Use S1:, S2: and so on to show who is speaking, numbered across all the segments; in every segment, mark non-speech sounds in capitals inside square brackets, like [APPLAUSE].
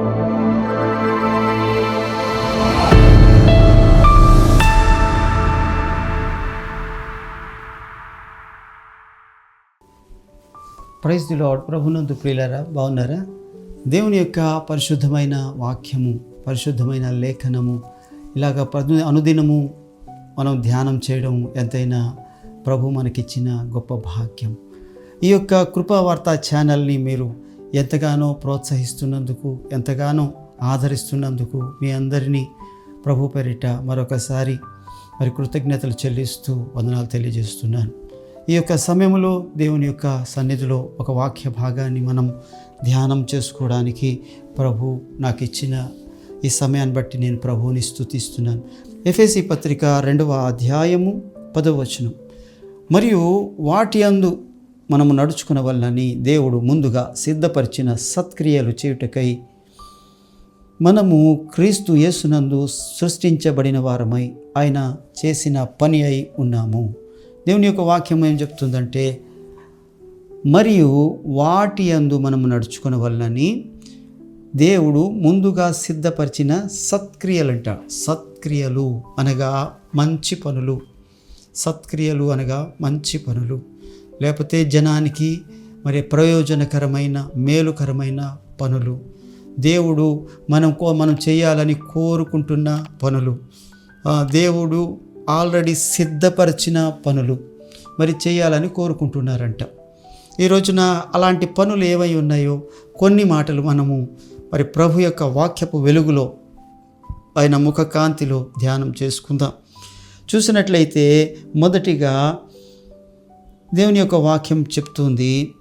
S1: Praise the ప్రభునందు ప్రియులరా బాగున్నారా? దేవుని యొక్క పరిశుద్ధమైన వాక్యము పరిశుద్ధమైన లేఖనము ఇలాగ ప్రతి అనుదినము మనం ధ్యానం చేయడం ఎంతైనా ప్రభు మనకిచ్చిన గొప్ప భాగ్యం. ఈ యొక్క కృపావార్త ఛానల్ని మీరు ఎంతగానో ప్రోత్సహిస్తున్నందుకు ఎంతగానో ఆదరిస్తున్నందుకు మీ అందరినీ ప్రభు పేరిట మరొకసారి మరి కృతజ్ఞతలు చెల్లిస్తూ వందనాలు తెలియజేస్తున్నాను. ఈ యొక్క సమయంలో దేవుని యొక్క సన్నిధిలో ఒక వాక్య భాగాన్ని మనం ధ్యానం చేసుకోవడానికి ప్రభు నాకు ఇచ్చిన ఈ సమయాన్ని బట్టి నేను ప్రభువుని స్థుతిస్తున్నాను ఎఫ్ఎసి పత్రిక రెండవ అధ్యాయము పదవచనం మరియు వాటి అందు మనము నడుచుకున్న వల్లని దేవుడు ముందుగా సిద్ధపరిచిన సత్క్రియలు చేయుటకై మనము క్రీస్తు యేసునందు సృష్టించబడిన వారమై ఆయన చేసిన పని అయి ఉన్నాము. దేవుని యొక్క వాక్యం ఏం చెప్తుందంటే మరియు వాటి అందు మనము నడుచుకున్న వల్లని దేవుడు ముందుగా సిద్ధపరిచిన సత్క్రియలు అంట సత్క్రియలు అనగా మంచి పనులు. సత్క్రియలు అనగా మంచి పనులు. లేకపోతే జనానికి మరి ప్రయోజనకరమైన మేలుకరమైన పనులు. దేవుడు మనం కో మనం చేయాలని కోరుకుంటున్న పనులు. దేవుడు ఆల్రెడీ సిద్ధపరిచిన పనులు మరి చేయాలని కోరుకుంటున్నారంట. ఈ రోజున అలాంటి పనులు ఏవై ఉన్నాయో కొన్ని మాటలు మనము మరి ప్రభు యొక్క వాక్యపు వెలుగులో ఆయన ముఖ కాంతిలో ధ్యానం చేసుకుందాం. చూసినట్లయితే మొదటిగా దేవుని యొక్క వాక్యం చెప్తుంది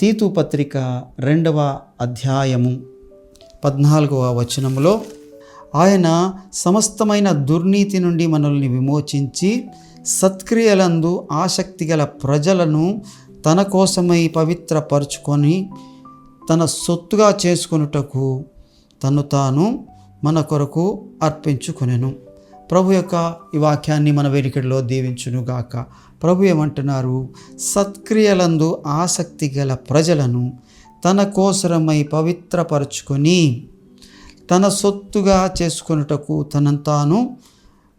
S1: తీతు పత్రిక రెండవ అధ్యాయము పద్నాలుగవ వచనములో ఆయన సమస్తమైన దుర్నీతి నుండి మనల్ని విమోచించి సత్క్రియలందు ఆసక్తి గల ప్రజలను తన కోసమై పవిత్రపరుచుకొని తన సొత్తుగా చేసుకొనుటకు తను తాను మన కొరకు అర్పించుకొనెను. ప్రభు యొక్క ఈ వాక్యాన్ని మన వెనుకడిలో దీవించునుగాక. ప్రభు ఏమంటున్నారు? సత్క్రియలందు ఆసక్తి గల ప్రజలను తన కోసరమై పవిత్రపరుచుకొని తన సొత్తుగా చేసుకొనుటకు తనంతాను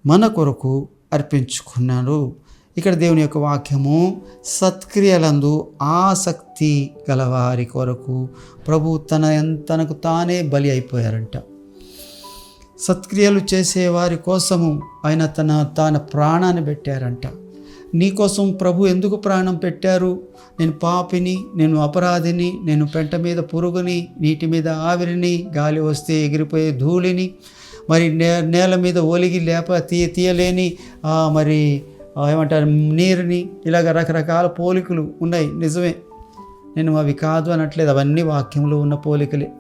S1: మన కొరకు అర్పించుకున్నాడు ఇక్కడ దేవుని యొక్క వాక్యము సత్క్రియలందు ఆసక్తి గలవారి కొరకు ప్రభు తన తనకు తానే బలి అయిపోయారంట. సత్క్రియలు చేసేవారి కోసము ఆయన తన తన ప్రాణాన్ని పెట్టారంట. నీకోసం ప్రభు ఎందుకు ప్రాణం పెట్టారు? నేను పాపిని నేను అపరాధిని నేను పెంట మీద పురుగుని నీటి మీద ఆవిరిని గాలి వస్తే ఎగిరిపోయే ధూళిని మరి నే నేల మీద ఒలిగి లేప తీయ తీయలేని మరి ఏమంటారు నీరుని ఇలాగ రకరకాల పోలికలు ఉన్నాయి. నిజమే. నేను అవి కాదు అనట్లేదు. అవన్నీ వాక్యంలో ఉన్న పోలికలే.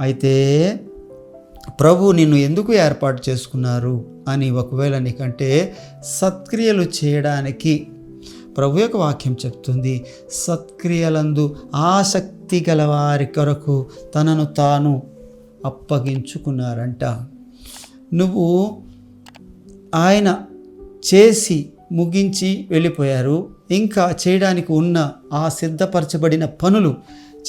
S1: అయితే ప్రభు నిన్ను ఎందుకు ఏర్పాటు చేసుకున్నారు? అని ఒకవేళ నీకంటే సత్క్రియలు చేయడానికి ప్రభు యొక్క వాక్యం చెప్తుంది. సత్క్రియలందు ఆసక్తి గల వారి కొరకు తనను తాను అప్పగించుకున్నారంట. నువ్వు ఆయన చేసి ముగించి వెళ్ళిపోయారు. ఇంకా చేయడానికి ఉన్న ఆ సిద్ధపరచబడిన పనులు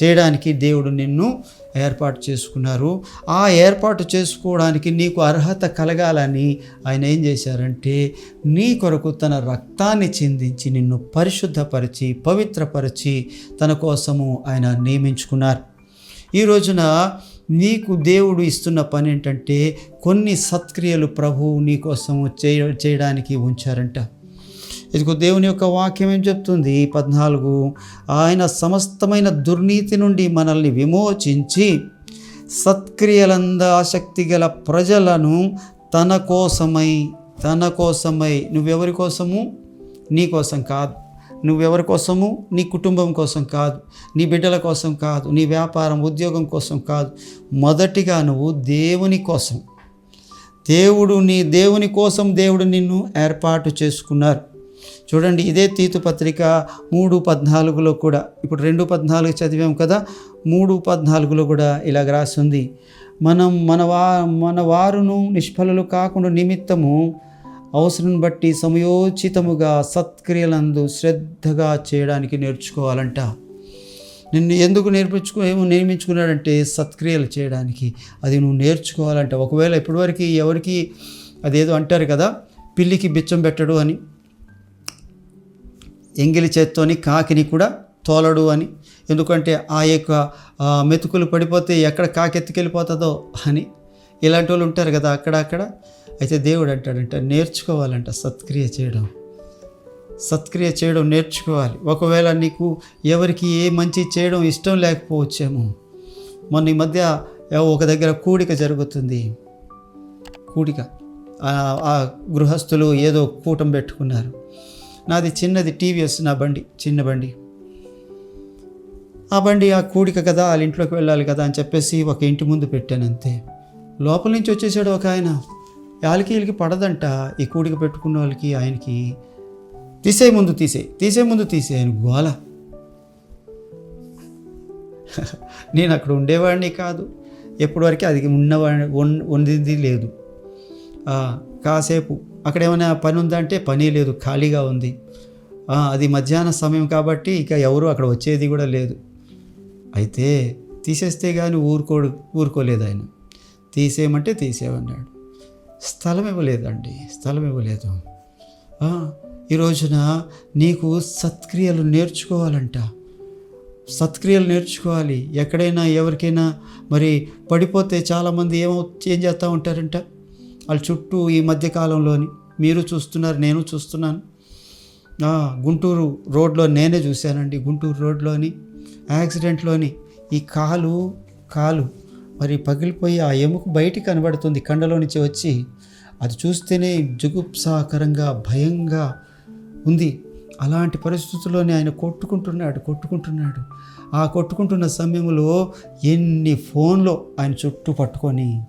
S1: చేయడానికి దేవుడు నిన్ను ఏర్పాటు చేసుకున్నారు. ఆ ఏర్పాటు చేసుకోవడానికి నీకు అర్హత కలగాలని ఆయన ఏం చేశారంటే నీ కొరకు తన రక్తాన్ని చిందించి నిన్ను పరిశుద్ధపరిచి పవిత్రపరిచి తన కోసము ఆయన నియమించుకున్నారు. ఈ రోజున నీకు దేవుడు ఇస్తున్న పని ఏంటంటే కొన్ని సత్క్రియలు ప్రభువు నీకోసము చేయ చేయడానికి ఉంచారంట. ఇదిగో దేవుని యొక్క వాక్యం ఏం చెప్తుంది? పద్నాలుగు. ఆయన సమస్తమైన దుర్నీతి నుండి మనల్ని విమోచించి సత్క్రియలంద ఆసక్తి గల ప్రజలను తన కోసమై తన కోసమై నువ్వెవరి కోసము? నీ కోసం కాదు. నువ్వెవరి కోసము? నీ కుటుంబం కోసం కాదు. నీ బిడ్డల కోసం కాదు. నీ వ్యాపారం ఉద్యోగం కోసం కాదు. మొదటిగా నువ్వు దేవుని కోసం. దేవుడు నీ దేవుని కోసం దేవుడు నిన్ను ఏర్పాటు చేసుకున్నారు. చూడండి ఇదే తీతు పత్రిక మూడు పద్నాలుగులో కూడా. ఇప్పుడు రెండు పద్నాలుగు చదివాం కదా మూడు పద్నాలుగులో కూడా ఇలాగ రాస్తుంది మనం మన వా మన వారును నిష్ఫలలు కాకుండా నిమిత్తము అవసరం బట్టి సమయోచితముగా సత్క్రియలందు శ్రద్ధగా చేయడానికి నేర్చుకోవాలంట. నిన్ను ఎందుకు నేర్పించుకో ఏమో నియమించుకున్నాడంటే సత్క్రియలు చేయడానికి. అది నువ్వు నేర్చుకోవాలంటే. ఒకవేళ ఇప్పటివరకు ఎవరికి అదేదో అంటారు కదా పిల్లికి బిచ్చం పెట్టడు అని. ఎంగిలి చేత్తోని కాకిని కూడా తోలడు అని. ఎందుకంటే ఆ యొక్క మెతుకులు పడిపోతే ఎక్కడ కాకెత్తుకెళ్ళిపోతుందో అని. ఇలాంటి వాళ్ళు ఉంటారు కదా అక్కడ అక్కడ అయితే దేవుడు అంటాడంట నేర్చుకోవాలంట సత్క్రియ చేయడం. సత్క్రియ చేయడం నేర్చుకోవాలి. ఒకవేళ నీకు ఎవరికి ఏ మంచి చేయడం ఇష్టం లేకపోవచ్చేమో. మొన్న ఈ మధ్య ఒక దగ్గర కూడిక జరుగుతుంది. కూడిక. ఆ గృహస్థులు ఏదో కూటం పెట్టుకున్నారు. నాది చిన్నది టీవీఎస్ నా బండి చిన్న బండి. ఆ బండి ఆ కూడిక కదా వాళ్ళ ఇంట్లోకి వెళ్ళాలి కదా అని చెప్పేసి ఒక ఇంటి ముందు పెట్టాను అంతే లోపల నుంచి వచ్చేసాడు ఒక ఆయన. వాళ్ళకి వీళ్ళకి పడదంట ఈ కూడిక పెట్టుకున్న వాళ్ళకి ఆయనకి. తీసే ముందు తీసే తీసే ముందు తీసే ఆయన గోల. [LAUGHS] నేను అక్కడ ఉండేవాడిని కాదు. ఎప్పటివరకు అది ఉన్నవాడి ఉండింది లేదు. కాసేపు అక్కడ ఏమైనా పని ఉందంటే పని లేదు ఖాళీగా ఉంది. అది మధ్యాహ్న సమయం కాబట్టి ఇక ఎవరు అక్కడ వచ్చేది కూడా లేదు. అయితే తీసేస్తే కానీ ఊరుకోడు ఊరుకోలేదు ఆయన. తీసేయమంటే తీసేయమన్నాడు. స్థలం ఇవ్వలేదండి స్థలం ఇవ్వలేదు. ఈ రోజున నీకు సత్క్రియలు నేర్చుకోవాలంట. సత్క్రియలు నేర్చుకోవాలి. ఎక్కడైనా ఎవరికైనా మరి పడిపోతే చాలామంది ఏమో ఏం చేస్తూ ఉంటారంట? వాళ్ళ చుట్టూ ఈ మధ్యకాలంలోని మీరు చూస్తున్నారు నేను చూస్తున్నాను. గుంటూరు రోడ్లో నేనే చూశానండి. గుంటూరు రోడ్లోని యాక్సిడెంట్లోని ఈ కాలు కాలు మరి పగిలిపోయి ఆ ఎముక బయటికి కనబడుతుంది. కండలో నుంచి వచ్చి అది చూస్తేనే జుగుప్సాకరంగా భయంగా ఉంది. అలాంటి పరిస్థితుల్లోనే ఆయన కొట్టుకుంటున్నాడు కొట్టుకుంటున్నాడు. ఆ కొట్టుకుంటున్న సమయంలో ఎన్ని ఫోన్లో ఆయన చుట్టూ పట్టుకొని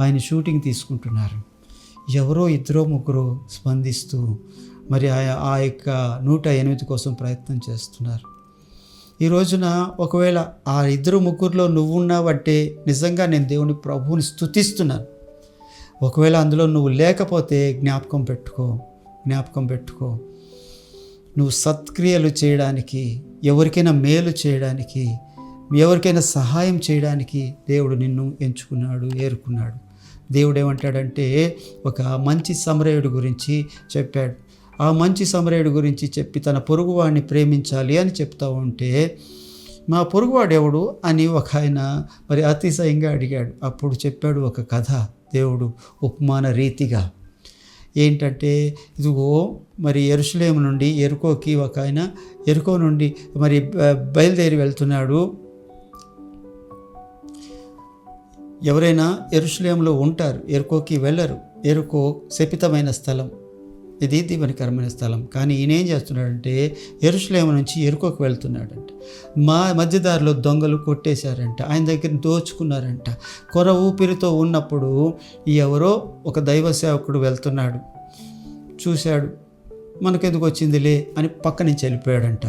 S1: ఆయన షూటింగ్ తీసుకుంటున్నారు. ఎవరో ఇద్దరో ముగ్గురు స్పందిస్తూ మరి ఆ- ఆ యొక్క నూట ఎనిమిది కోసం ప్రయత్నం చేస్తున్నారు. ఈ రోజున ఒకవేళ ఆ ఇద్దరు ముగ్గురులో నువ్వు ఉన్నావంటే నిజంగా నేను దేవుని ప్రభువుని స్తుతిస్తున్నాను. ఒకవేళ అందులో నువ్వు లేకపోతే జ్ఞాపకం పెట్టుకో జ్ఞాపకం పెట్టుకో. నువ్వు సత్క్రియలు చేయడానికి ఎవరికైనా మేలు చేయడానికి ఎవరికైనా సహాయం చేయడానికి దేవుడు నిన్ను ఎంచుకున్నాడు ఏరుకున్నాడు. దేవుడు ఏమంటాడంటే ఒక మంచి సమరయుడు గురించి చెప్పాడు. ఆ మంచి సమరయుడు గురించి చెప్పి తన పొరుగువాడిని ప్రేమించాలి అని చెప్తా ఉంటే మా పొరుగువాడు ఎవడు? అని ఒక ఆయన మరి అతిశయంగా అడిగాడు. అప్పుడు చెప్పాడు ఒక కథ దేవుడు ఉపమాన రీతిగా. ఏంటంటే ఇదిగో మరి ఎరుసలేము నుండి ఎరుకోకి ఒక ఆయన ఎరుకో నుండి మరి బయలుదేరి వెళ్తున్నాడు. ఎవరైనా ఎరుసలేంలో ఉంటారు ఎరుకోకి వెళ్ళరు. ఎరుకో శపితమైన స్థలం. ఇది దీవెనకరమైన స్థలం. కానీ ఈయన ఏం చేస్తున్నాడంటే ఎరుశ్లేమ నుంచి ఎరుకోకి వెళ్తున్నాడంట. మా మధ్యదారిలో దొంగలు కొట్టేశారంట. ఆయన దగ్గర దోచుకున్నారంట. కొర ఊపిరితో ఉన్నప్పుడు ఎవరో ఒక దైవ సేవకుడు వెళ్తున్నాడు. చూశాడు. మనకెందుకు వచ్చిందిలే అని పక్క నుంచి వెళ్ళిపోయాడంట.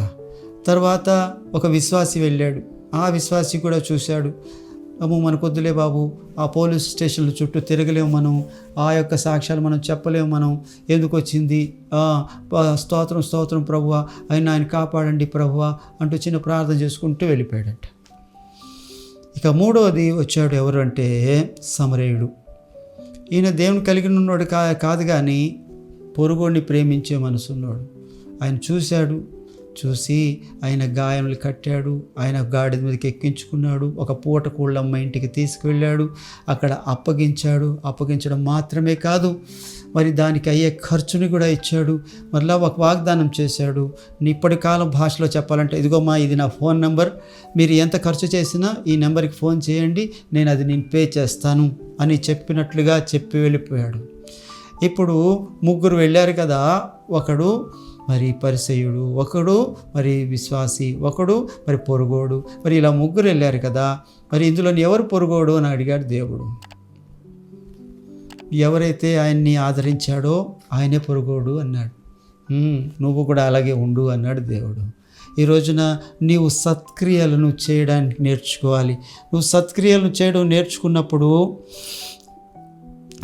S1: తర్వాత ఒక విశ్వాసి వెళ్ళాడు. ఆ విశ్వాసి కూడా చూశాడు. అమ్మో మనకొద్దులే బాబు. ఆ పోలీస్ స్టేషన్ల చుట్టూ తిరగలేము మనం. ఆ యొక్క సాక్ష్యాలు మనం చెప్పలేము మనం. ఎందుకు వచ్చింది? స్తోత్రం స్తోత్రం ప్రభువ. ఆయన ఆయన కాపాడండి ప్రభువ అంటూ చిన్న ప్రార్థన చేసుకుంటూ వెళ్ళిపోయాడంట. ఇక మూడవది వచ్చాడు ఎవరు అంటే సమరేయుడు. ఈయన దేవుని కలిగి ఉన్నాడు కా కాదు కానీ పొరుగుడిని ప్రేమించే మనసున్నాడు. ఆయన చూశాడు చూసి ఆయన గాయములు కట్టాడు. ఆయన గాడిద మీదకి ఎక్కించుకున్నాడు. ఒక పూట కోళ్ళమ్మ ఇంటికి తీసుకువెళ్ళాడు. అక్కడ అప్పగించాడు. అప్పగించడం మాత్రమే కాదు మరి దానికి అయ్యే ఖర్చుని కూడా ఇచ్చాడు. మరలా ఒక వాగ్దానం చేశాడు. ఇప్పటి కాలం భాషలో చెప్పాలంటే ఇదిగోమ్మా ఇది నా ఫోన్ నెంబర్. మీరు ఎంత ఖర్చు చేసినా ఈ నెంబర్కి ఫోన్ చేయండి. నేను అది నేను పే చేస్తాను అని చెప్పినట్లుగా చెప్పి వెళ్ళిపోయాడు. ఇప్పుడు ముగ్గురు వెళ్ళారు కదా. ఒకడు మరి పరిసయుడు ఒకడు మరి విశ్వాసి ఒకడు మరి పొరుగోడు. మరి ఇలా ముగ్గురు వెళ్ళారు కదా మరి ఇందులో ఎవరు పొరుగోడు అని అడిగాడు దేవుడు. ఎవరైతే ఆయన్ని ఆదరించాడో ఆయనే పొరుగోడు అన్నాడు. నువ్వు కూడా అలాగే ఉండు అన్నాడు దేవుడు. ఈ రోజున నీవు సత్క్రియలను చేయడానికి నేర్చుకోవాలి. నువ్వు సత్క్రియలను చేయడం నేర్చుకున్నప్పుడు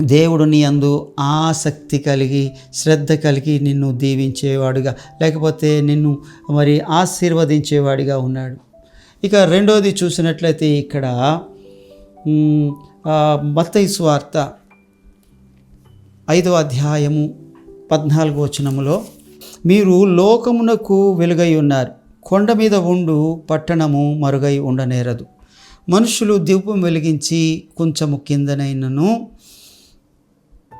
S1: దేవుడు నీ అందు ఆసక్తి కలిగి శ్రద్ధ కలిగి నిన్ను దీవించేవాడుగా లేకపోతే నిన్ను మరి ఆశీర్వదించేవాడిగా ఉన్నాడు. ఇక రెండోది చూసినట్లయితే ఇక్కడ మ్, ఆ, ఐదో ఐదవ అధ్యాయము పద్నాలుగో వచనములో మీరు లోకమునకు వెలుగై ఉన్నారు కొండ మీద ఉండు పట్టణము మరుగై ఉండనేరదు. మనుషులు దీపం వెలిగించి కొంచెము కిందనైనను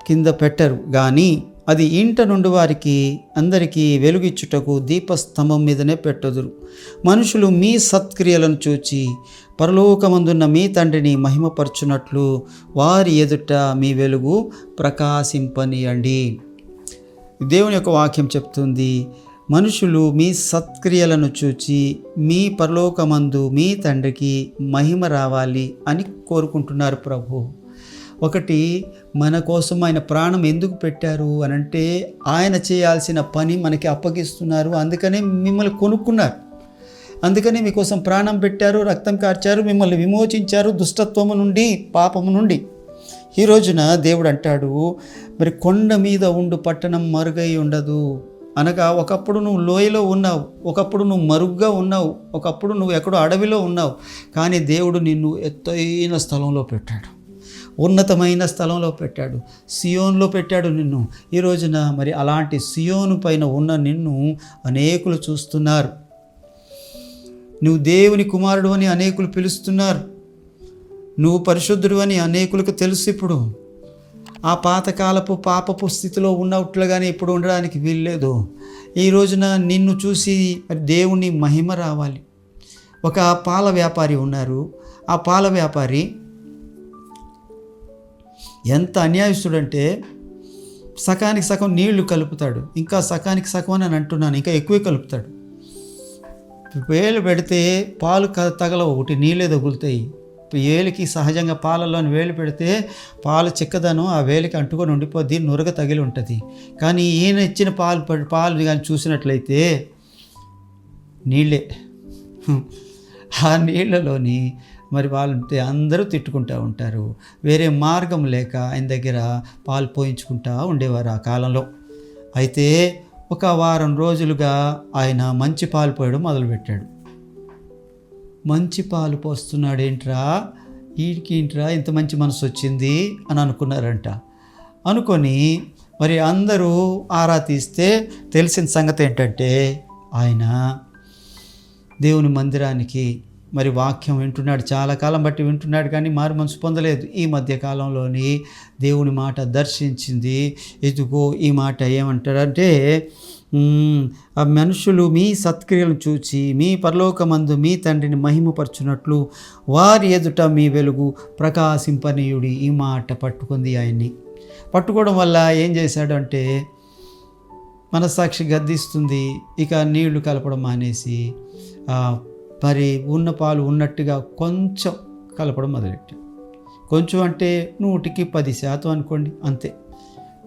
S1: కింద పెట్టరు. కానీ అది ఇంట నుండి వారికి అందరికీ వెలుగిచ్చుటకు దీపస్తంభం మీదనే పెట్టదురు. మనుషులు మీ సత్క్రియలను చూచి పరలోకమందున్న మీ తండ్రిని మహిమపరచునట్లు వారి ఎదుట మీ వెలుగు ప్రకాశింపనీయండి. దేవుని యొక్క వాక్యం చెప్తుంది మనుషులు మీ సత్క్రియలను చూచి మీ పరలోకమందు మీ తండ్రికి మహిమ రావాలి అని కోరుకుంటున్నారు ప్రభు. ఒకటి మన కోసం ఆయన ప్రాణం ఎందుకు పెట్టారు అని అంటే ఆయన చేయాల్సిన పని మనకి అప్పగిస్తున్నారు. అందుకనే మిమ్మల్ని కొనుక్కున్నారు. అందుకని మీకోసం ప్రాణం పెట్టారు రక్తం కార్చారు మిమ్మల్ని విమోచించారు దుష్టత్వము నుండి పాపము నుండి. ఈ రోజున దేవుడు అంటాడు మరి కొండ మీద ఉండు పట్టణం మరుగై ఉండదు. అనగా ఒకప్పుడు నువ్వు లోయలో ఉన్నావు ఒకప్పుడు నువ్వు మరుగ్గా ఉన్నావు ఒకప్పుడు నువ్వు ఎక్కడో అడవిలో ఉన్నావు కానీ దేవుడు నిన్ను ఎత్తైన స్థలంలో పెట్టాడు. ఉన్నతమైన స్థలంలో పెట్టాడు. సియోన్లో పెట్టాడు నిన్ను. ఈ రోజున మరి అలాంటి సియోను పైన ఉన్న నిన్ను అనేకులు చూస్తున్నారు. నువ్వు దేవుని కుమారుడు అని అనేకులు పిలుస్తున్నారు. నువ్వు పరిశుద్ధుడు అని అనేకులకు తెలుసు ఇప్పుడు. ఆ పాతకాలపు పాపపు స్థితిలో ఉన్నట్లుగానే ఇప్పుడు ఉండడానికి వీల్లేదు. ఈ రోజున నిన్ను చూసి దేవుని మహిమ రావాలి. ఒక పాల వ్యాపారి ఉన్నారు. ఆ పాల వ్యాపారి ఎంత అన్యాయస్తుడంటే సకానికి సగం నీళ్ళు కలుపుతాడు. ఇంకా సకానికి సగం అని అంటున్నాను. ఇంకా ఎక్కువే కలుపుతాడు. వేలు పెడితే పాలు క- తగలవు. ఒకటి నీళ్ళే తగులుతాయి. వేలికి సహజంగా పాలలోని వేలు పెడితే పాలు చిక్కదనం ఆ వేలికి అంటుకొని ఉండిపోద్ది నురగ తగిలి ఉంటుంది. కానీ ఈయన ఇచ్చిన పాలు పాలు కానీ చూసినట్లయితే నీళ్ళే. ఆ నీళ్ళలోని మరి వాళ్ళు అందరూ తిట్టుకుంటూ ఉంటారు. వేరే మార్గం లేక ఆయన దగ్గర పాలు పోయించుకుంటా ఉండేవారు ఆ కాలంలో. అయితే ఒక వారం రోజులుగా ఆయన మంచి పాలు పోయడం మొదలుపెట్టాడు. మంచి పాలు పోస్తున్నాడు ఏంట్రా? వీడికి ఏంట్రా? ఇంత మంచి మనసు వచ్చింది అని అనుకున్నారంట. అనుకొని మరి అందరూ ఆరా తీస్తే తెలిసిన సంగతి ఏంటంటే ఆయన దేవుని మందిరానికి మరి వాక్యం వింటున్నాడు చాలా కాలం బట్టి వింటున్నాడు కానీ మారు మనసు పొందలేదు. ఈ మధ్య కాలంలోని దేవుని మాట దర్శించింది. ఇదిగో ఈ మాట ఏమంటాడంటే మనుషులు మీ సత్క్రియలను చూచి మీ పరలోకమందు మీ తండ్రిని మహిమపరచునట్లు వారి ఎదుట మీ వెలుగు ప్రకాశింపనీయుడి. ఈ మాట పట్టుకుంది ఆయన్ని. పట్టుకోవడం వల్ల ఏం చేశాడు అంటే మనస్సాక్షి గద్దిస్తుంది ఇక నీళ్ళు కలపడం మానేసి మరి ఉన్న పాలు ఉన్నట్టుగా కొంచెం కలపడం మొదలెట్టాడు కొంచెం అంటే నూటికి పది శాతం అనుకోండి అంతే.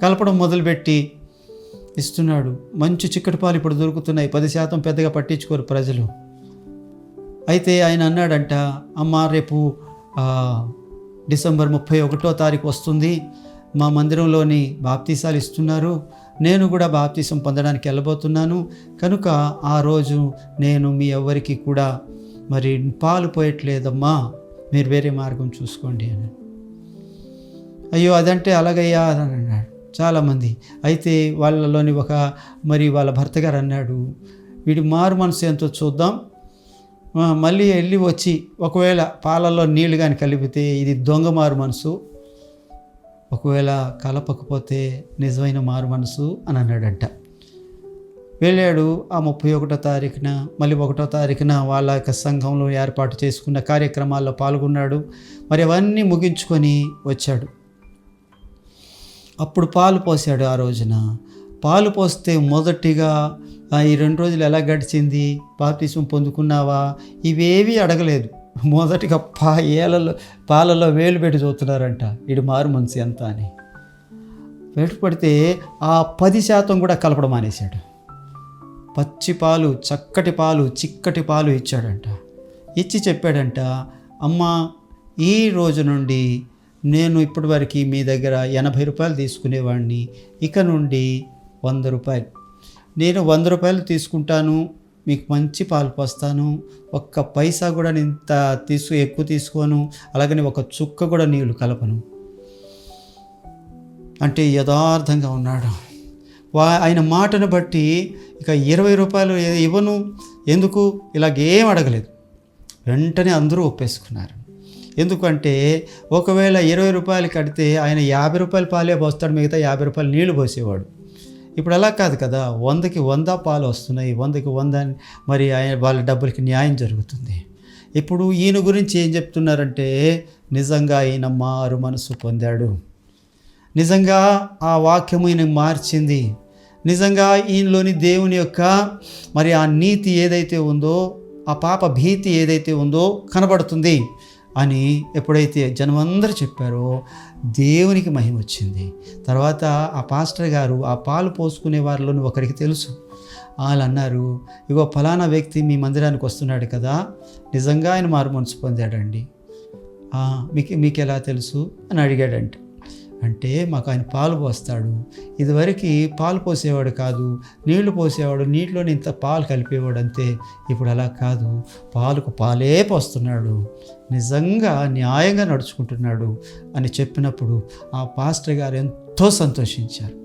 S1: కలపడం మొదలుపెట్టి ఇస్తున్నాడు మంచి చిక్కటి పాలు ఇప్పుడు దొరుకుతున్నాయి పది శాతం పెద్దగా పట్టించుకోరు ప్రజలు. అయితే ఆయన అన్నాడంట అమ్మ రేపు డిసెంబర్ ముప్పై ఒకటో తారీఖు వస్తుంది మా మందిరంలోని బాప్తీసాలు ఇస్తున్నారు నేను కూడా బాప్తీసం పొందడానికి వెళ్ళబోతున్నాను. కనుక ఆ రోజు నేను మీ ఎవ్వరికి కూడా మరి పాలు పోయట్లేదమ్మా. మీరు వేరే మార్గం చూసుకోండి అని. అయ్యో అదంటే అలాగయ్యా అని అన్నాడు. చాలామంది. అయితే వాళ్ళలోని ఒక మరి వాళ్ళ భర్త గారు అన్నాడు వీడి మారు మనసు ఎంతో చూద్దాం. మళ్ళీ వెళ్ళి వచ్చి ఒకవేళ పాలల్లో నీళ్ళు కానీ కలిపితే ఇది దొంగ మారు మనసు. ఒకవేళ కలపకపోతే నిజమైన మారు మనసు అని అన్నాడంట. వెళ్ళాడు ఆ ముప్పై ఒకటో తారీఖున మళ్ళీ ఒకటో తారీఖున వాళ్ళ యొక్క సంఘంలో ఏర్పాటు చేసుకున్న కార్యక్రమాల్లో పాల్గొన్నాడు. మరి అవన్నీ ముగించుకొని వచ్చాడు. అప్పుడు పాలు పోసాడు ఆ రోజున. పాలు పోస్తే మొదటిగా ఈ రెండు రోజులు ఎలా గడిచింది? బాప్తిసం పొందుకున్నావా? ఇవేవి అడగలేదు. మొదటిగా పా ఏలలో పాలలో వేలు పెట్టి చూస్తున్నారంట. ఇడు మారు మనసు ఎంత అని. వేటు పడితే ఆ పది శాతం కూడా కలపడం మానేశాడు. పచ్చి పాలు చక్కటి పాలు చిక్కటి పాలు ఇచ్చాడంట. ఇచ్చి చెప్పాడంట అమ్మ ఈ రోజు నుండి నేను ఇప్పటివరకు మీ దగ్గర ఎనభై రూపాయలు తీసుకునేవాడిని ఇక నుండి వంద రూపాయలు. నేను వంద రూపాయలు తీసుకుంటాను. మీకు మంచి పాలు పోస్తాను. ఒక్క పైసా కూడా నేను ఇంత తీసు ఎక్కువ తీసుకోను. అలాగని ఒక చుక్క కూడా నీళ్ళు కలపను. అంటే యథార్థంగా ఉన్నాడు. వా ఆయన మాటను బట్టి ఇక ఇరవై రూపాయలు ఇవ్వను. ఎందుకు? ఇలాగేం అడగలేదు. వెంటనే అందరూ ఒప్పేసుకున్నారు. ఎందుకంటే ఒకవేళ ఇరవై రూపాయలు కడితే ఆయన యాభై రూపాయలు పాలే పోస్తాడు. మిగతా యాభై రూపాయలు నీళ్ళు పోసేవాడు. ఇప్పుడు అలా కాదు కదా. వందకి వంద పాలు వస్తున్నాయి. వందకి వంద మరి ఆయన వాళ్ళ డబ్బులకి న్యాయం జరుగుతుంది. ఇప్పుడు ఈయన గురించి ఏం చెప్తున్నారంటే నిజంగా ఈయన మారు మనసు పొందాడు. నిజంగా ఆ వాక్యము ఈయన మార్చింది. నిజంగా ఈయనలోని దేవుని యొక్క మరి ఆ నీతి ఏదైతే ఉందో ఆ పాప భీతి ఏదైతే ఉందో కనబడుతుంది. అని ఎప్పుడైతే జనమందరూ చెప్పారో దేవునికి మహిమ వచ్చింది. తర్వాత ఆ పాస్టర్ గారు ఆ పాలు పోసుకునే వారిలోని ఒకరికి తెలుసు. వాళ్ళు అన్నారు ఇగో ఫలానా వ్యక్తి మీ మందిరానికి వస్తున్నాడు కదా నిజంగా ఆయన మారు మనసు పొందాడండి. మీకు మీకు ఎలా తెలుసు? అని అడిగాడంట. అంటే మాకు ఆయన పాలు పోస్తాడు. ఇదివరకు పాలు పోసేవాడు కాదు నీళ్ళు పోసేవాడు నీటిలో ఇంత పాలు కలిపేవాడు అంతే. ఇప్పుడు అలా కాదు. పాలకు పాలే పోస్తున్నాడు. నిజంగా న్యాయంగా నడుచుకుంటున్నాడు అని చెప్పినప్పుడు ఆ పాస్టర్ గారు ఎంతో సంతోషించారు.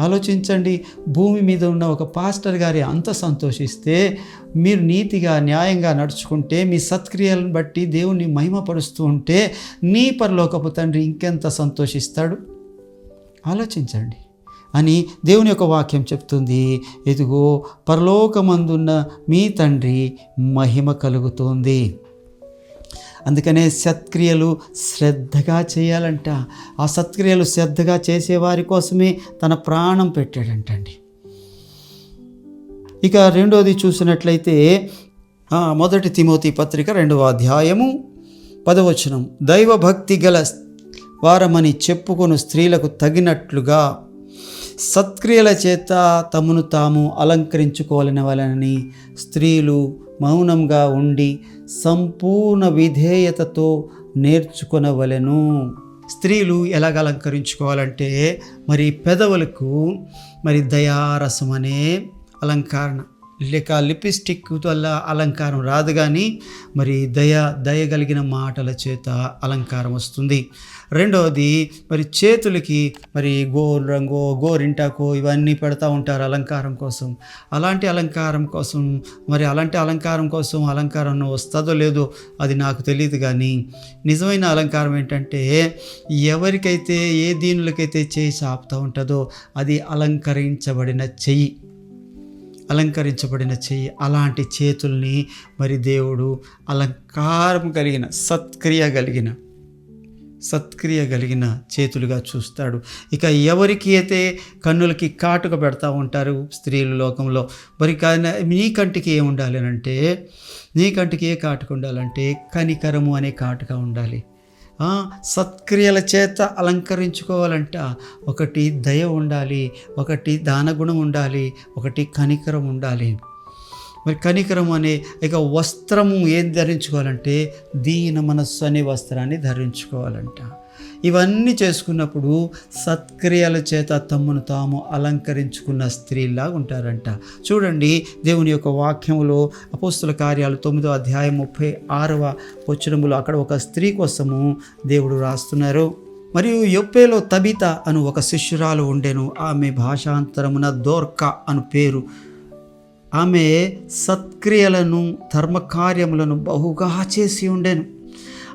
S1: ఆలోచించండి. భూమి మీద ఉన్న ఒక పాస్టర్ గారి అంత సంతోషిస్తే మీరు నీతిగా న్యాయంగా నడుచుకుంటే మీ సత్క్రియలను బట్టి దేవుణ్ణి మహిమపరుస్తూ ఉంటే నీ పరలోకపు తండ్రి ఇంకెంత సంతోషిస్తాడు? ఆలోచించండి. అని దేవుని యొక్క వాక్యం చెప్తుంది. ఇదిగో పరలోకమందున్న మీ తండ్రి మహిమ కలుగుతోంది. అందుకనే సత్క్రియలు శ్రద్ధగా చేయాలంట. ఆ సత్క్రియలు శ్రద్ధగా చేసేవారి కోసమే తన ప్రాణం పెట్టాడంటండి. ఇక రెండోది చూసినట్లయితే మొదటి తిమోతి పత్రిక రెండవ అధ్యాయము పదవచనం. దైవభక్తి గల వారమని చెప్పుకొను స్త్రీలకు తగినట్లుగా. సత్క్రియల చేత తమను తాము అలంకరించుకోవాలని వలనని స్త్రీలు మౌనంగా ఉండి సంపూర్ణ విధేయతతో నేర్చుకునవలెను. స్త్రీలు ఎలాగ అలంకరించుకోవాలంటే మరి పెదవులకు మరి దయారసం అనే అలంకరణ. లేక లిప్స్టిక్ వల్ల అలంకారం రాదు కానీ మరి దయ దయ కలిగిన మాటల చేత అలంకారం వస్తుంది. రెండవది మరి చేతులకి మరి గోరు రంగు ఇవన్నీ పెడతా ఉంటారు అలంకారం కోసం. అలాంటి అలంకారం కోసం మరి అలాంటి అలంకారం కోసం అలంకారం వస్తుందో లేదో అది నాకు తెలియదు కానీ నిజమైన అలంకారం ఏంటంటే ఎవరికైతే ఏ దీనులకైతే చేయి చాపుతూ ఉంటుందో అది అలంకరించబడిన చెయ్యి. అలంకరించబడిన చెయ్యి అలాంటి చేతుల్ని మరి దేవుడు అలంకారం కలిగిన సత్క్రియ కలిగిన సత్క్రియ కలిగిన చేతులుగా చూస్తాడు. ఇక ఎవరికి అయితే కన్నులకి కాటుక పెడతా ఉంటారు స్త్రీలు లోకంలో మరి కానీ నీ కంటికి ఏముండాలి అంటే నీ కంటికి ఏ కాటుక ఉండాలంటే కనికరము అనే కాటుక ఉండాలి. సత్క్రియల చేత అలంకరించుకోవాలంట. ఒకటి దయ ఉండాలి ఒకటి దానగుణం ఉండాలి ఒకటి కనికరం ఉండాలి. మరి కనికరం అనే ఇక వస్త్రము ఏం ధరించుకోవాలంటే దీన మనస్సు అనే వస్త్రాన్ని ధరించుకోవాలంట. ఇవన్నీ చేసుకున్నప్పుడు సత్క్రియల చేత తమ్మును తాము అలంకరించుకున్న స్త్రీలాగా ఉంటారంట. చూడండి దేవుని యొక్క వాక్యములో అపోస్తుల కార్యాలు తొమ్మిదో అధ్యాయం ముప్పై ఆరవ వచ్చినములో అక్కడ ఒక స్త్రీ కోసము దేవుడు రాస్తున్నారు. మరియు యొప్పేలో తబిత అను ఒక శిష్యురాలు ఉండెను. ఆమె భాషాంతరమున దోర్క అను పేరు. ఆమె సత్క్రియలను ధర్మకార్యములను బహుగా చేసి ఉండెను.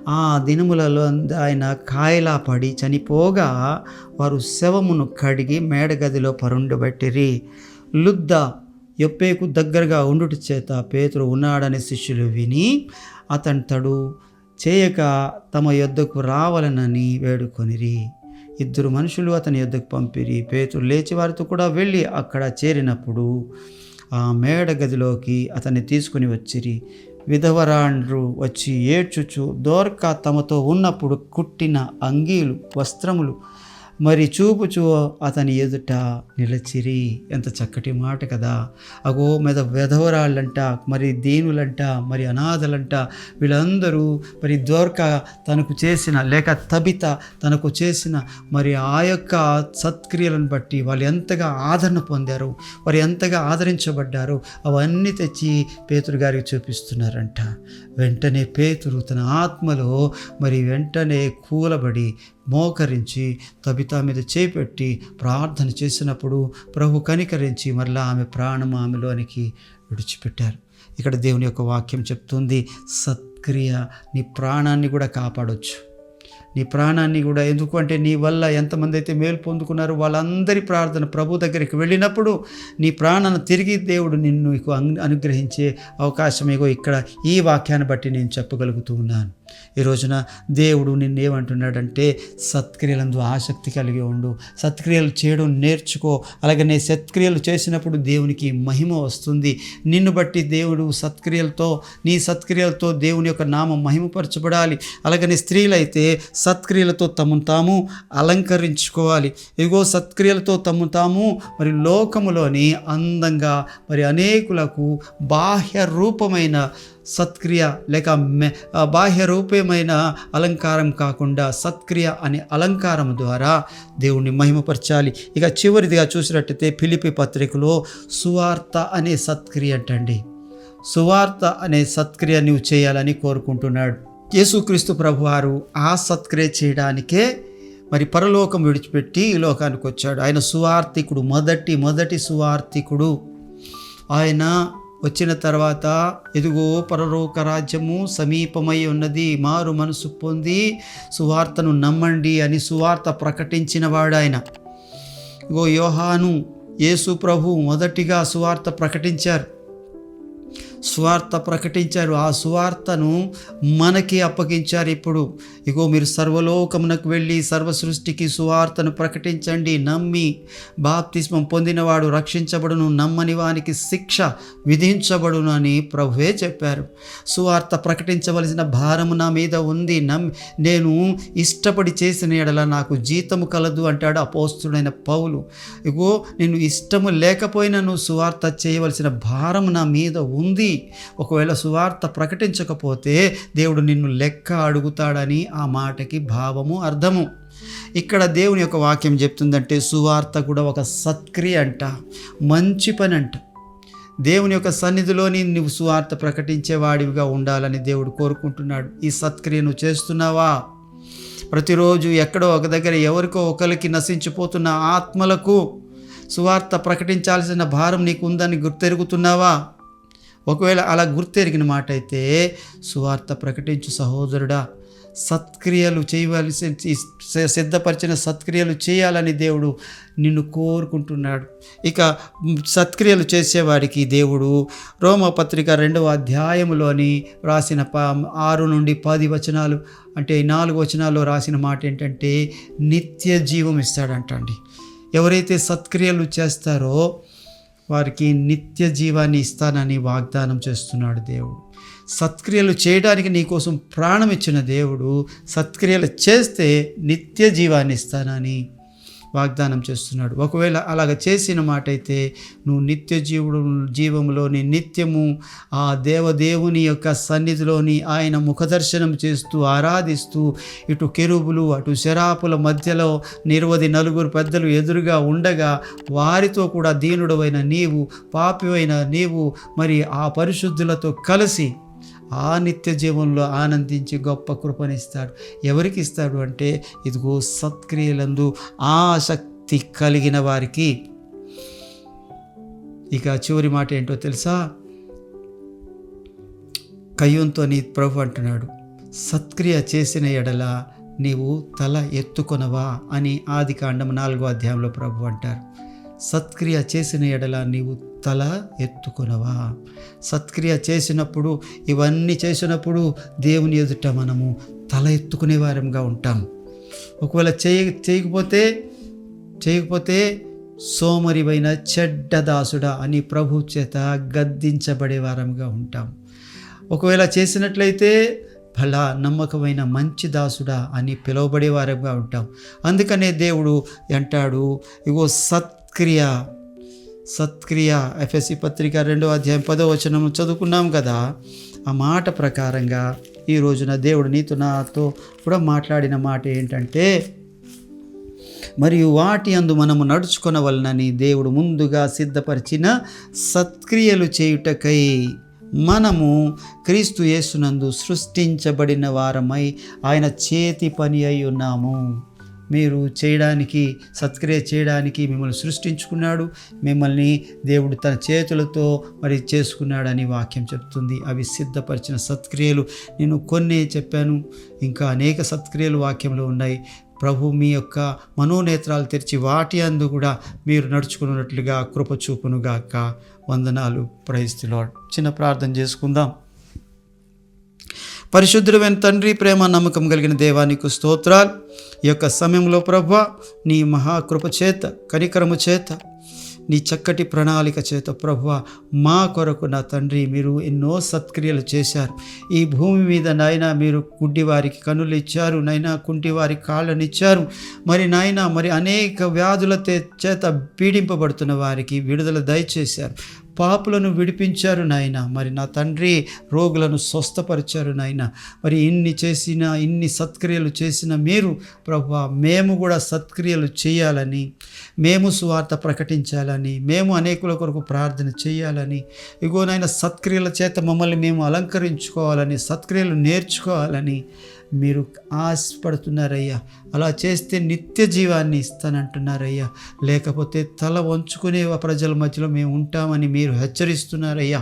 S1: ఆ దినములలో ఆయన కాయలా పడి చనిపోగా వారు శవమును కడిగి మేడగదిలో పరుండబెట్టిరి. లుద్ద యొప్పేకు దగ్గరగా ఉండుట చేత పేతురు ఉన్నాడని శిష్యులు విని అతంతడు చేయక తమ యొద్దకు రావాలనని వేడుకొనిరి. ఇద్దరు మనుషులు అతని యొద్దకు పంపిరి. పేతురు లేచి వారితో కూడా వెళ్ళి అక్కడ చేరినప్పుడు ఆ మేడ గదిలోకి అతన్ని తీసుకుని వచ్చిరి. విధవరాండ్రు వచ్చి ఏడ్చుచు దోర్క తమతో ఉన్నప్పుడు కుట్టిన అంగీలు వస్త్రములు మరి చూపుచూ అతని ఎదుట నిలచిరి. ఎంత చక్కటి మాట కదా. అగో మీద వెధవరాళ్ళంట మరి దీనులంట మరి అనాథలంట. వీళ్ళందరూ మరి దోర్క తనకు చేసిన లేక తబిత తనకు చేసిన మరి ఆ యొక్క సత్క్రియలను బట్టి వాళ్ళు ఎంతగా ఆదరణ పొందారు వారు ఎంతగా ఆదరించబడ్డారు అవన్నీ తెచ్చి పేతురు గారికి చూపిస్తున్నారంట. వెంటనే పేతురు తన ఆత్మలో మరి వెంటనే కూలబడి మోకరించి తబితా మీద చేపెట్టి ప్రార్థన చేసినప్పుడు ప్రభు కనికరించి మరలా ఆమె ప్రాణం ఆమెలోనికి విడిచిపెట్టారు. ఇక్కడ దేవుని యొక్క వాక్యం చెప్తుంది సత్క్రియ నీ ప్రాణాన్ని కూడా కాపాడొచ్చు. నీ ప్రాణాన్ని కూడా ఎందుకు అంటే నీ వల్ల ఎంతమంది అయితే మేలు పొందుకున్నారో వాళ్ళందరి ప్రార్థన ప్రభు దగ్గరికి వెళ్ళినప్పుడు నీ ప్రాణాన్ని తిరిగి దేవుడు నిన్ను నీకు అను- అనుగ్రహించే అవకాశం ఏగో ఇక్కడ ఈ వాక్యాన్ని బట్టి నేను చెప్పగలుగుతూ ఉన్నాను. ఈ రోజున దేవుడు నిన్నేమంటున్నాడంటే సత్క్రియలందు ఆసక్తి కలిగి ఉండు. సత్క్రియలు చేయడం నేర్చుకో. అలాగనే సత్క్రియలు చేసినప్పుడు దేవునికి మహిమ వస్తుంది. నిన్ను బట్టి దేవుడు సత్క్రియలతో నీ సత్క్రియలతో దేవుని యొక్క నామం మహిమపరచబడాలి. అలాగనే స్త్రీలైతే సత్క్రియలతో తమను తాము అలంకరించుకోవాలి. ఇదిగో సత్క్రియలతో తమను తాము మరి లోకములోని అందంగా మరి అనేకులకు బాహ్య రూపమైన సత్క్రియ లేక మె బాహ్య రూపమైన అలంకారం కాకుండా సత్క్రియ అనే అలంకారం ద్వారా దేవుణ్ణి మహిమపరచాలి. ఇక చివరిదిగా చూసినట్టయితే ఫిలిపి పత్రికలో సువార్త అనే సత్క్రియ అంటండి. సువార్త అనే సత్క్రియ నీవు చేయాలని కోరుకుంటున్నాడు. యేసుక్రీస్తు ప్రభువారు ఆ సత్క్రియ చేయడానికే మరి పరలోకం విడిచిపెట్టి ఈ లోకానికి వచ్చాడు ఆయన సువార్థికుడు మొదటి మొదటి సువార్థికుడు. ఆయన వచ్చిన తర్వాత ఎదుగో పరలోక రాజ్యము సమీపమై ఉన్నది మారు మనసు పొంది సువార్తను నమ్మండి అని సువార్త ప్రకటించిన వాడాయన. ఇగో యోహాను యేసు ప్రభు మొదటిగా సువార్త ప్రకటించారు. సువార్త ప్రకటించారు. ఆ సువార్తను మనకి అప్పగించారు ఇప్పుడు. ఇగో మీరు సర్వలోకమునకు వెళ్ళి సర్వ సృష్టికి సువార్తను ప్రకటించండి. నమ్మి బాప్తిస్మం పొందినవాడు రక్షించబడును నమ్మని వానికి శిక్ష విధించబడును అని ప్రభువే చెప్పారు. సువార్త ప్రకటించవలసిన భారము నా మీద ఉంది. నమ్మి నేను ఇష్టపడి చేసిన ఎడల నాకు జీతము కలదు అంటాడు అపోస్తుడైన పౌలు. ఇగో నేను ఇష్టము లేకపోయినా నువ్వు సువార్త చేయవలసిన భారం నా మీద ఉంది. ఒకవేళ సువార్త ప్రకటించకపోతే దేవుడు నిన్ను లెక్క అడుగుతాడని ఆ మాటకి భావము అర్థము. ఇక్కడ దేవుని యొక్క వాక్యం చెప్తుందంటే సువార్త కూడా ఒక సత్క్రియ అంట మంచి పని అంట. దేవుని యొక్క సన్నిధిలోని నువ్వు సువార్త ప్రకటించేవాడివిగా ఉండాలని దేవుడు కోరుకుంటున్నాడు. ఈ సత్క్రియ నువ్వు చేస్తున్నావా? ప్రతిరోజు ఎక్కడో ఒక దగ్గర ఎవరికో ఒకరికి నశించిపోతున్న ఆత్మలకు సువార్త ప్రకటించాల్సిన భారం నీకు ఉందని గుర్తెరుగుతున్నావా? ఒకవేళ అలా గుర్తెరిగిన మాట అయితే సువార్త ప్రకటించు సహోదరుడా సత్క్రియలు చేయవలసి సిద్ధపరిచిన సత్క్రియలు చేయాలని దేవుడు నిన్ను కోరుకుంటున్నాడు. ఇక సత్క్రియలు చేసేవాడికి దేవుడు రోమపత్రిక రెండవ అధ్యాయంలోని రాసిన ప ఆరు నుండి పది వచనాలు అంటే నాలుగు వచనాల్లో రాసిన మాట ఏంటంటే నిత్య జీవం ఇస్తాడంటండి. ఎవరైతే సత్క్రియలు చేస్తారో వారికి నిత్య జీవాన్ని ఇస్తానని వాగ్దానం చేస్తున్నాడు దేవుడు. సత్క్రియలు చేయడానికి నీకోసం ప్రాణం ఇచ్చిన దేవుడు సత్క్రియలు చేస్తే నిత్య జీవాన్ని ఇస్తానని వాగ్దానం చేస్తున్నాడు. ఒకవేళ అలాగ చేసిన మాట అయితే నువ్వు నిత్య జీవుడు జీవంలోని నిత్యము ఆ దేవదేవుని యొక్క సన్నిధిలోని ఆయన ముఖదర్శనం చేస్తూ ఆరాధిస్తూ ఇటు కెరుబులు అటు శరాపుల మధ్యలో నిర్వది నలుగురు పెద్దలు ఎదురుగా ఉండగా వారితో కూడా దీనుడవైన నీవు పాపివైన నీవు మరి ఆ పరిశుద్ధులతో కలిసి ఆ నిత్య జీవంలో ఆనందించి గొప్ప కృపనిస్తాడు. ఎవరికి ఇస్తాడు అంటే ఇదిగో సత్క్రియలందు ఆసక్తి కలిగిన వారికి. ఇక చివరి మాట ఏంటో తెలుసా? కయ్యంతో నీ ప్రభు అంటున్నాడు సత్క్రియ చేసిన ఎడల నీవు తల ఎత్తుకొనవా అని ఆది కాండం నాలుగో అధ్యాయంలో ప్రభు అంటారు. సత్క్రియ చేసిన ఎడల నీవు తల ఎత్తుకొనవా? సత్క్రియ చేసినప్పుడు ఇవన్నీ చేసినప్పుడు దేవుని ఎదుట మనము తల ఎత్తుకునే వారంగా ఉంటాం. ఒకవేళ చేయ చేయకపోతే చేయకపోతే సోమరివైన చెడ్డ దాసుడా అని ప్రభు చేత గద్దించబడే వారంగా ఉంటాం. ఒకవేళ చేసినట్లయితే ఫలా నమ్మకమైన మంచి దాసుడా అని పిలువబడేవారుగా ఉంటాం. అందుకనే దేవుడు అంటాడు ఇగో సత్ సత్క్రియ సత్క్రియ ఎఫ్ఎస్సి పత్రిక రెండో అధ్యాయం పదో వచనం చదువుకున్నాం కదా. ఆ మాట ప్రకారంగా ఈ రోజున దేవుడు నీతో నాతో కూడా మాట్లాడిన మాట ఏంటంటే మరియు వాటి అందు మనము నడుచుకొనవలనని దేవుడు ముందుగా సిద్ధపరిచిన సత్క్రియలు చేయుటకై మనము క్రీస్తు యేసునందు సృష్టించబడిన వారమై ఆయన చేతి పని అయి ఉన్నాము. మీరు చేయడానికి సత్క్రియ చేయడానికి మిమ్మల్ని సృష్టించుకున్నాడు. మిమ్మల్ని దేవుడు తన చేతులతో మరి చేసుకున్నాడని వాక్యం చెప్తుంది. అవి సిద్ధపరిచిన సత్క్రియలు. నేను కొన్ని చెప్పాను. ఇంకా అనేక సత్క్రియలు వాక్యంలో ఉన్నాయి. ప్రభు మీ యొక్క మనోనేత్రాలు తెరిచి వాటి అందు కూడా మీరు నడుచుకున్నట్లుగా కృప చూపునుగాక. వందనాలు. ప్రైస్తులాడ్ చిన్న ప్రార్థన చేసుకుందాం. పరిశుద్ధుడమైన తండ్రి ప్రేమ నమ్మకం కలిగిన దేవానికి స్తోత్రాలు. ఈ యొక్క సమయంలో ప్రభు నీ మహాకృప చేత కనికరము చేత నీ చక్కటి ప్రణాళిక చేత ప్రభు మా కొరకు నా తండ్రి మీరు ఎన్నో సత్క్రియలు చేశారు. ఈ భూమి మీద నాయన మీరు గుడ్డి వారికి కనులు ఇచ్చారు నైనా కుంటి వారి కాళ్ళను ఇచ్చారు. మరి నాయన మరి అనేక వ్యాధుల చేత పీడింపబడుతున్న వారికి విడుదల దయచేశారు. పాపులను విడిపించారు నాయన. మరి నా తండ్రి రోగులను స్వస్థపరిచారు నాయన. మరి ఇన్ని చేసిన ఇన్ని సత్క్రియలు చేసిన మీరు ప్రభు మేము కూడా సత్క్రియలు చేయాలని మేము సువార్త ప్రకటించాలని మేము అనేకుల కొరకు ప్రార్థన చేయాలని ఇగో నాయన సత్క్రియల చేత మమ్మల్ని మేము అలంకరించుకోవాలని సత్క్రియలు నేర్చుకోవాలని మీరు ఆశపడుతున్నారయ్యా. అలా చేస్తే నిత్య జీవాన్ని ఇస్తానంటున్నారయ్యా. లేకపోతే తల వంచుకునే ప్రజల మధ్యలో మేము ఉంటామని మీరు హెచ్చరిస్తున్నారయ్యా.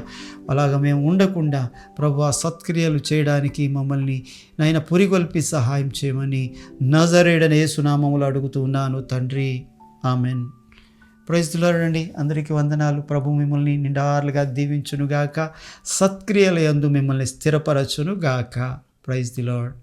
S1: అలాగ మేము ఉండకుండా ప్రభు ఆ సత్క్రియలు చేయడానికి మమ్మల్ని నాయన పురిగొల్పి సహాయం చేయమని నజరేడని సునామములు అడుగుతున్నాను తండ్రి. ఆమెన్. ప్రైజ్లాడండి అందరికీ వందనాలు. ప్రభు మిమ్మల్ని నిండారులుగా దీవించునుగాక. సత్క్రియల యందు మిమ్మల్ని స్థిరపరచునుగాక. Praise the lord.